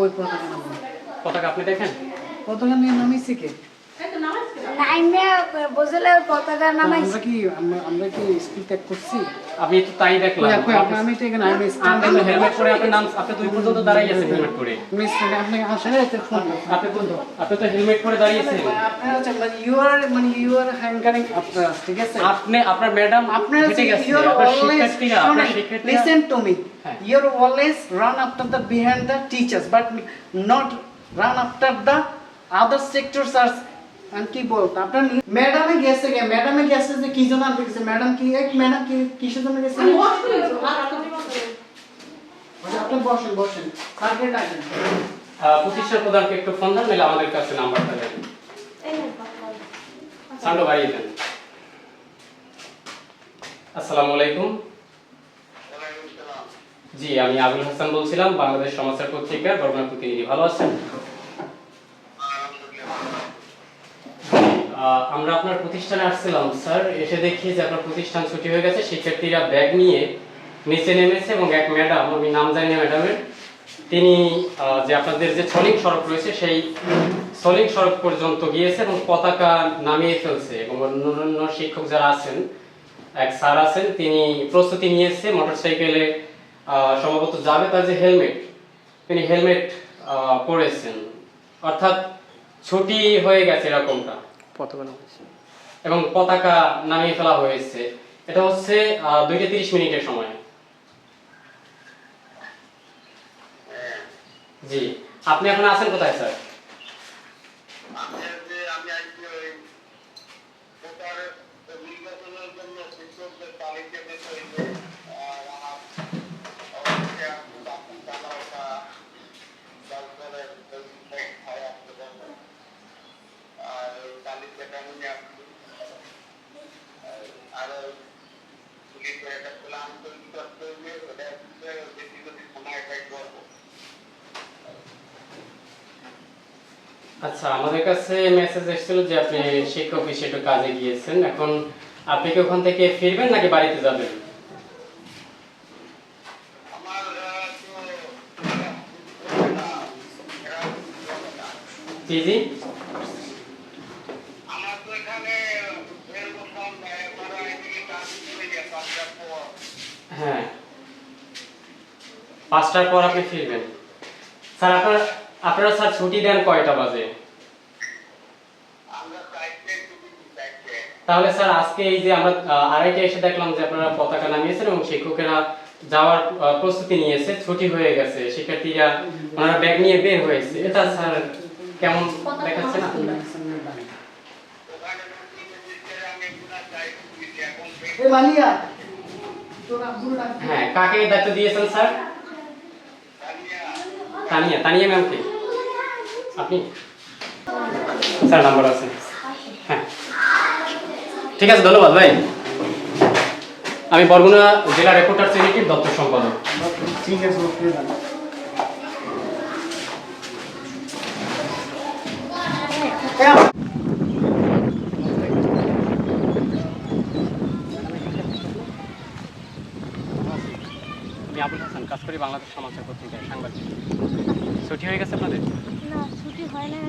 কই পতাকা নাম পতাকা আপনি দেখেন? পতাকা নিয়ে নামিয়েছি কে? নাইমে বসলে পতাকা নামাইছে। আমরা কি আমরা আমরা কি স্কুল ত্যাগ করছি? আমি তো তাই দেখলাম। কই কই আপনি আমি তো এখানে আমি আপনি হেলমেট পরে আপনার নাম আপনি দুই পর্যন্ত দাঁড়াই আছেন হেলমেট পরে। মিস আপনি আসলে এতে ফোন আপনি তো আপনি তো হেলমেট পরে দাঁড়িয়েছেন আপনার হচ্ছে মানে ইউ আর মানে ইউ আর হ্যাঙ্কারিং আপনার ঠিক আছে? আপনি আপনার ম্যাডাম আপনার হেঁটে গেছে। আপনার অলওয়েজ আপনার শিক্ষার্থীরা listen to me. You are always run after the behind the teachers but not run after the other sectors আর বলতো আপনার ম্যাডামে গেছে গে ম্যাডামে গেছে যে কি জন্য আনতে গেছে? ম্যাডাম কি এক ম্যাডাম কি কিসের জন্য গেছে? আচ্ছা, আপনি বসেন বসেন। স্যারকে ডাকেন। আহ, প্রতিষ্ঠান প্রধানকে একটু ফোন দেন নাহলে আমাদের কাছে নাম্বারটা দেন। সান্ডো বাড়িয়ে দেন আসসালামু আলাইকুম। জি আমি আবুল হাসান বলছিলাম বাংলাদেশ সমাচার পত্রিকার বর্ণনা প্রতিনিধি। ভালো আছেন? আমরা আপনার প্রতিষ্ঠানে আসছিলাম, স্যার। এসে দেখি যে আপনার প্রতিষ্ঠান ছুটি হয়ে গেছে। শিক্ষার্থীরা ব্যাগ নিয়ে নিচে নেমেছে এবং এক ম্যাডাম, আমি নাম জানি না ম্যাডামের, তিনি যে আপনাদের যে সলিং সড়ক রয়েছে, সেই সলিং সড়ক পর্যন্ত গিয়েছে এবং পতাকা নামিয়ে ফেলছে এবং অন্যান্য শিক্ষক যারা আছেন, এক স্যার আছেন, তিনি প্রস্তুতি নিয়েছে, মোটরসাইকেলে সম্ভবত যাবে তার যে হেলমেট, তিনি হেলমেট পরেছেন। অর্থাৎ ছুটি হয়ে গেছে এরকমটা। পতাকা নামাইছে এবং পতাকা নামিয়ে ফেলা হয়েছে। এটা হচ্ছে দুইটা তিরিশ মিনিটের সময়। জি। আপনি এখন আছেন কোথায়, স্যার? আচ্ছা আমাদের কাছে মেসেজ এসেছিল যে আপনি শিক্ষক হিসেবে কাজে গিয়েছেন। এখন আপনি কি ওখান থেকে ফিরবেন নাকি বাড়িতে যাবেন? জি জি আমার তো এখানে বের করতাম এমআরআই থেকে কাজ করে গিয়ে পাঁচটার পর হ্যাঁ। পাঁচটার পর আপনি ফিরবেন। স্যার আপনার আপনারা স্যার ছুটি দেন কয়টা বাজে? তাহলে স্যার আজকে এই যে আমরা আড়াইটে এসে দেখলাম যে আপনারা পতাকা নামিয়েছেন এবং শিক্ষকেরা যাওয়ার প্রস্তুতি নিয়েছে ছুটি হয়ে গেছে শিক্ষার্থীরা ওনারা ব্যাগ নিয়ে বের হয়েছে। এটা স্যার কেমন দেখাচ্ছে না ওখানে নতুন আমি এগুলা চাইতে দিয়েছি এখন এ ডাক হ্যাঁ কাকে দায়িত্ব দিয়েছেন স্যার? তানিয়া তানিয়া ম্যামকে। আপনি? স্যার নাম্বার আছে। হ্যাঁ। ঠিক আছে ধন্যবাদ ভাই। আমি বরগুনা জেলা রিপোর্টার শ্রেণীটির দপ্তর সম্পাদক। ঠিক আছে ওকে দাও আমি আবুল হাসান কাজ করি বাংলাদেশ সমাচার পত্রিকায় সাংবাদিক। ছুটি হয়ে গেছে আপনাদের? না ছুটি হয় না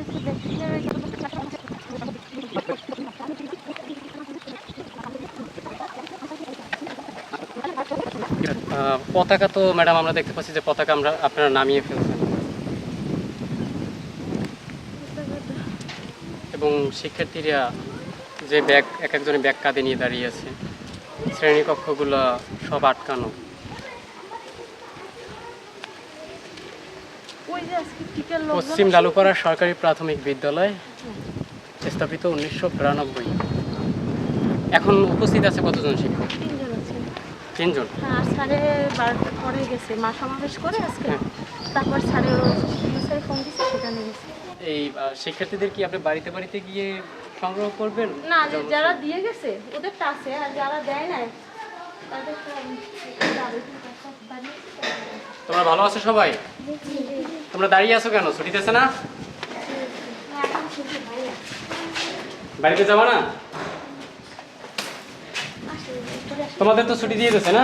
পতাকা তো ম্যাডাম আমরা দেখতে পাচ্ছি যে পতাকা আমরা আপনারা নামিয়ে ফেলছেন। এবং শিক্ষার্থীরা যে ব্যাগ এক একজনের ব্যাগ কাঁধে নিয়ে দাঁড়িয়ে আছে। শ্রেণীকক্ষগুলো সব আটকানো ওই যে আজকে টিকার লোক পশ্চিম লালুপাড়া সরকারি প্রাথমিক বিদ্যালয় স্থাপিত উনিশশো বিরানব্বই। এখন উপস্থিত আছে কতজন শিক্ষক? তিনজন হ্যাঁ আর সাড়ে বারোটার পরে গেছে। মা সমাবেশ করে আজকে। হ্যাঁ। তারপর সাড়ে স্যার ফোন দিছে সেখানে গেছে। এই শিক্ষার্থীদের কি আপনি বাড়িতে বাড়িতে গিয়ে সংগ্রহ করবেন? না যারা দিয়ে গেছে ওদেরটা আছে আর যারা দেয় নাই তোমরা ভালো আছো সবাই? তোমরা দাঁড়িয়ে আছো কেন? ছুটিতেছে না? বাড়িতে যাব না? তোমাদের তো ছুটি দিয়ে দিয়েছে না?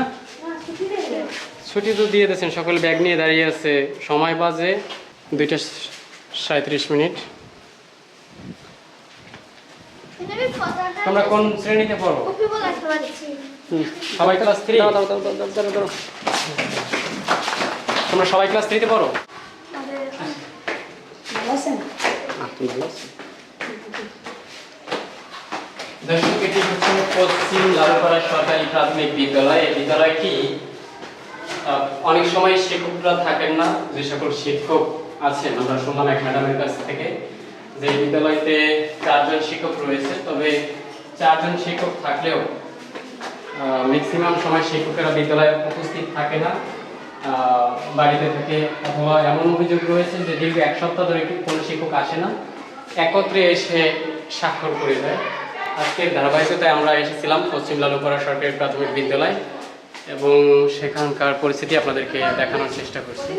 ছুটি তো দিয়ে দিয়েছেন। সকল ব্যাগ নিয়ে দাঁড়িয়ে আছে। সময় বাজে দুইটা সাঁত্রিশ মিনিট। তোমরা কোন শ্রেণীতে পড়ো? সবাই ক্লাস থ্রি তোমরা সবাই ক্লাস থ্রিতে পড়ো? দর্শক এটি হচ্ছে পশ্চিম লালপাড়া সরকারি প্রাথমিক বিদ্যালয়। এই বিদ্যালয়টি অনেক সময় শিক্ষকরা থাকেন না যে সকল শিক্ষক আছেন। আমরা শুনলাম এক ম্যাডামের কাছ থেকে যে বিদ্যালয়তে চারজন শিক্ষক রয়েছে তবে চারজন শিক্ষক থাকলেও ম্যাক্সিমাম সময় শিক্ষকেরা বিদ্যালয়ে উপস্থিত থাকে না। আহ, বাড়িতে থাকে। অথবা এমন অভিযোগ রয়েছে যে দীর্ঘ এক সপ্তাহ ধরে কোনো শিক্ষক আসে না। একত্রে এসে স্বাক্ষর করে দেয়। আজকের ধারাবাহিকতায় আমরা এসেছিলাম পশ্চিম লালুপাড়া সরকারি প্রাথমিক বিদ্যালয় এবং সেখানকার পরিস্থিতি আপনাদেরকে দেখানোর চেষ্টা করছি।